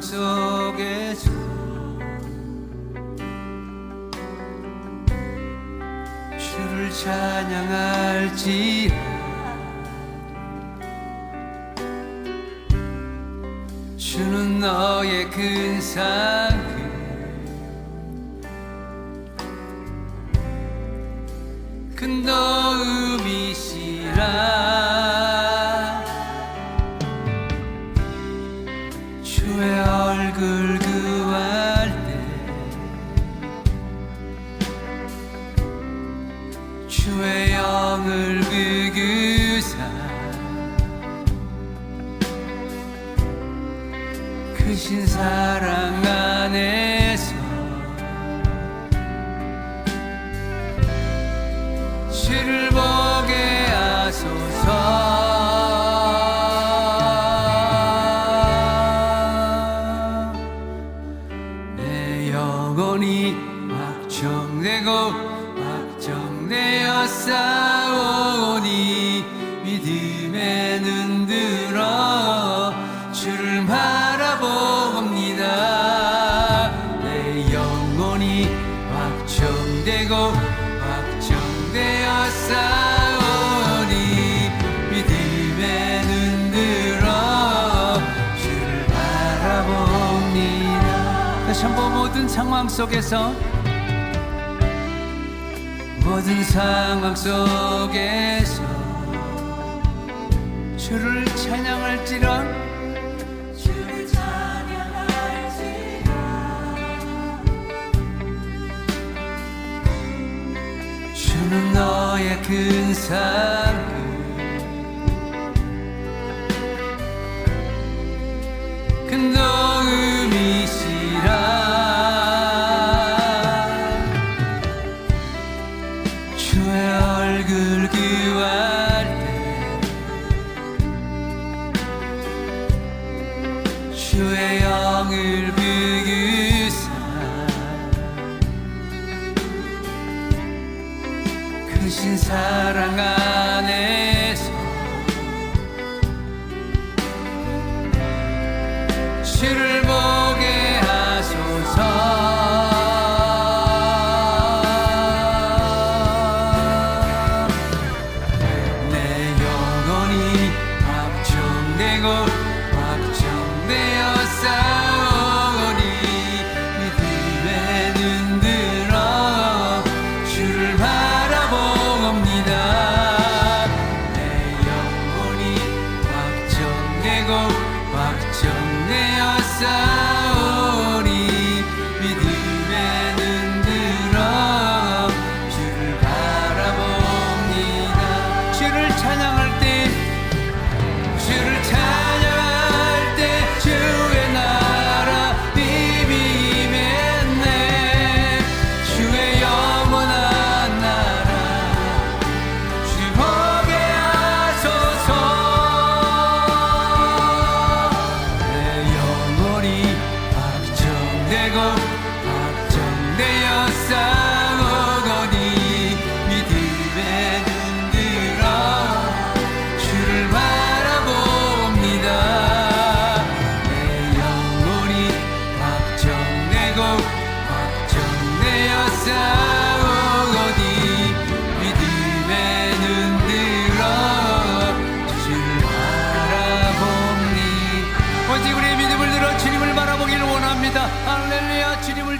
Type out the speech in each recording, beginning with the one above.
속에서 주를 찬양할지 주는 너의 근상 주의 영을 그그사. 크신 사랑 안에서 주를 보게 하소서. 내 영혼이 확정되고 확정 되어 싸우니 믿음에 눈 들어 주를 바라봅니다. 내 영혼이 확정되고 확정되어 싸우니 믿음에 눈 들어 주를 바라봅니다. 다시 한번 모든 상황 속에서 모든 상황 속에서 주를 찬양할지라. 주는 너의 근상 큰 도움이시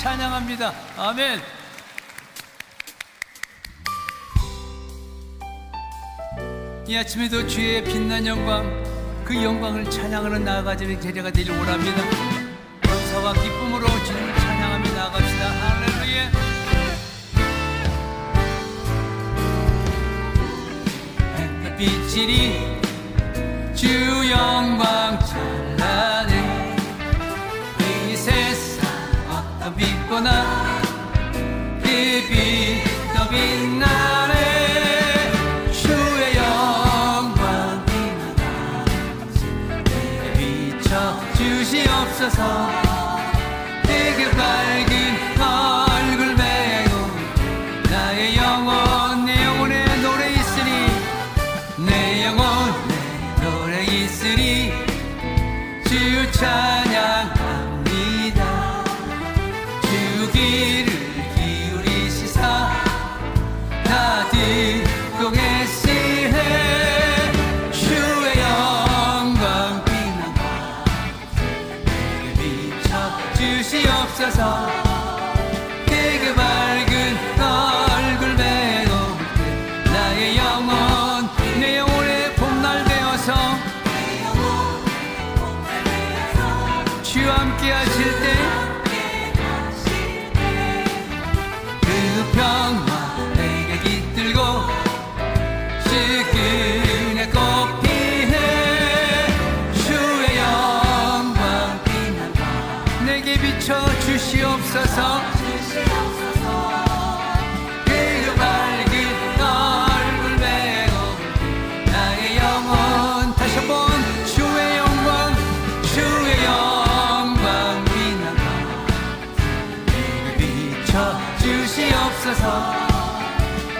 찬양합니다. 아멘. 이 아침에도 주의 빛난 영광 그 영광을 찬양하는 나아가지는 제자가 되길 원합니다. 감사와 기쁨으로 주님을 찬양하며 나아갑시다. 할렐루야. 햇빛이니 주 영광 어떤 빛보나 그빛더 빛나네 주의 영광 내 비춰 주시옵소서. 내게 밝은 얼굴 메고 나의 영혼 내 영혼에 노래 있으니 내 영혼 내 노래 있으니 주찬 și eu am cheia 주시옵소서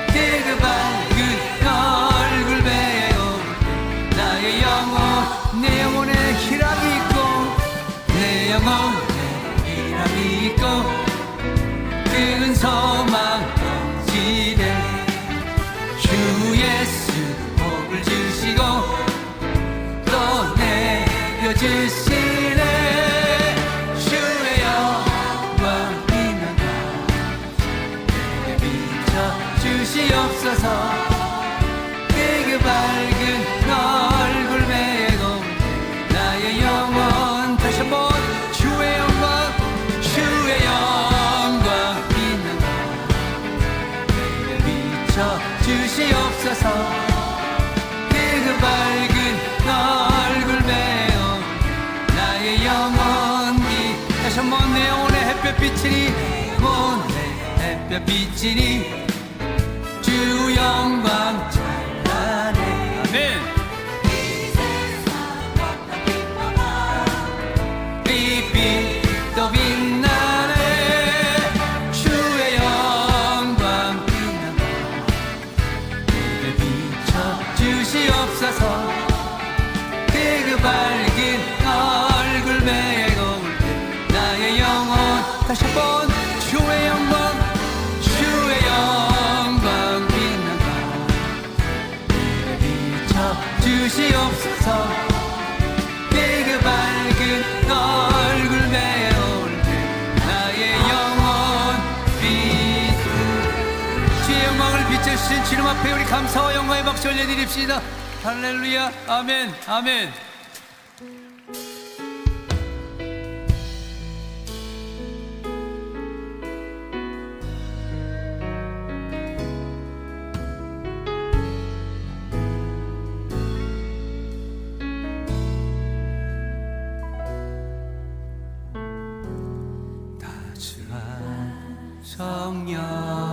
그 밝은 얼굴 배우 나의 영혼 내 영혼에 희락이 있고 내 영혼에 희락이 있고 그은 소망 지대 주 예수 복을 주시고 또 내려주시네 주시옵소서 그 밝은 얼굴 메고 나의 영혼. 다시 한번 주의 영광 주의 영광 빛나 내게 비춰 주시옵소서. 그 밝은 얼굴 메어 나의 영혼이 다시 한번 내 영혼의 햇볕 비치니 온내 햇볕 비치니 주 영광. 찬란해 아멘 주신 주님 앞에 우리 감사와 영광의 박수 올려드립시다. 할렐루야. 아멘. 아멘. 다스한 성령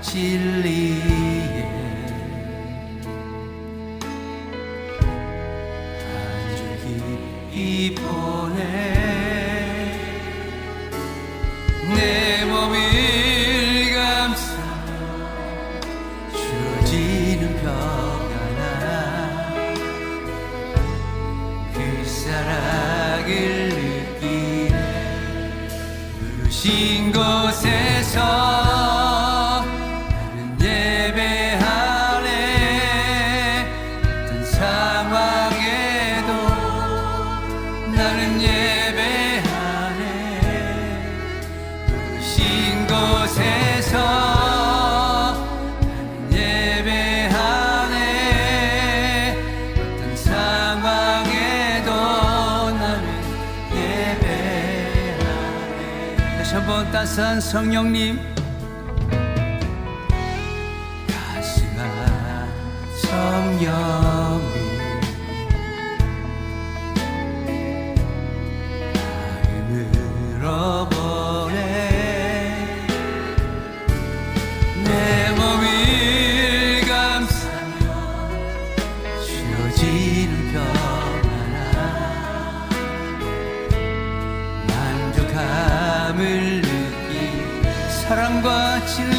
진리에. 한 줄기 보내 내 몸을 감싸며 주어지는 평안함 그 사랑을 느끼네. 부르신 곳에서 다시 한번 따스한 성령님. 따스한 성령 사랑과 진리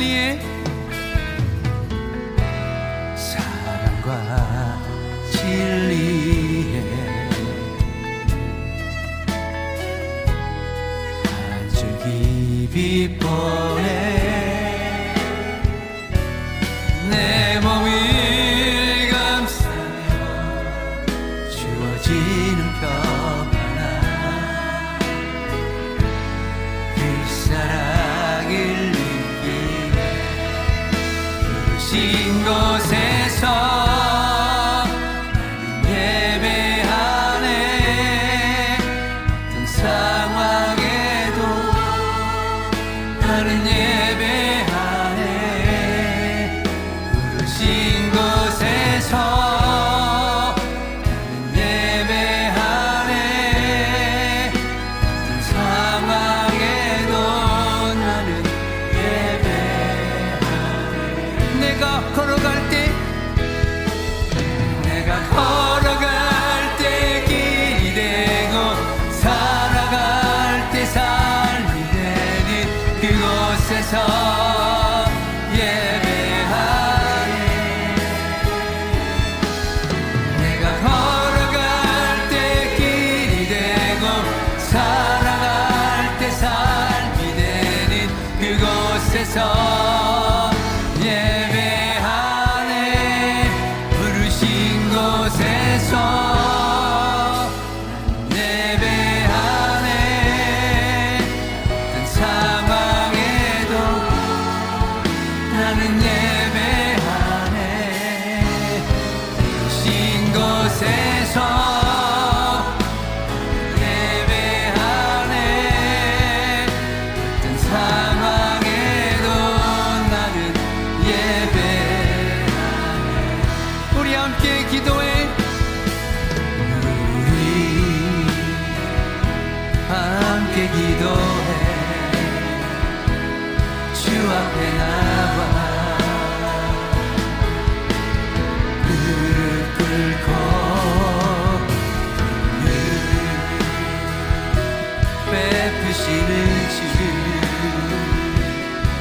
앞에서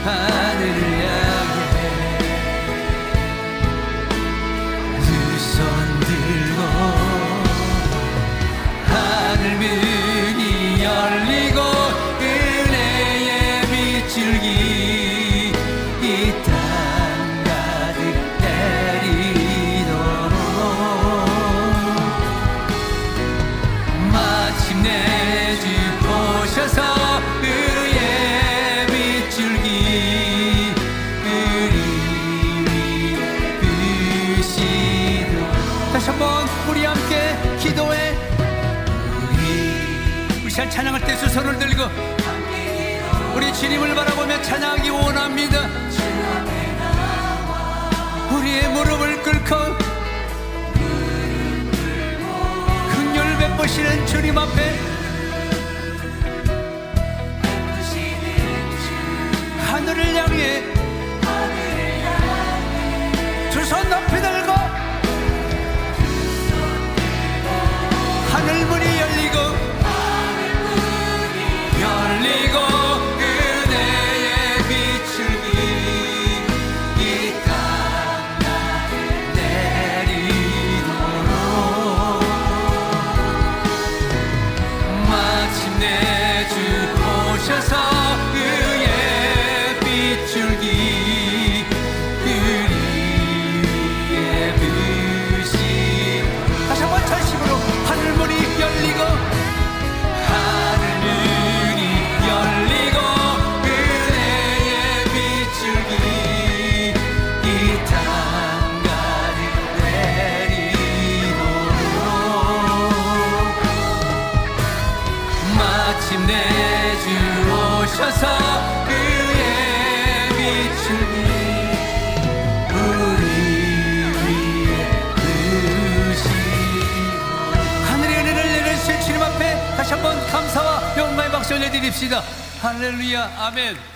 看。 주님을 바라보며 찬양하기 원합니다. 우리의 무릎을 꿇고 극렬 베푸시는 주님 앞에 외칩시다. 할렐루야, 아멘.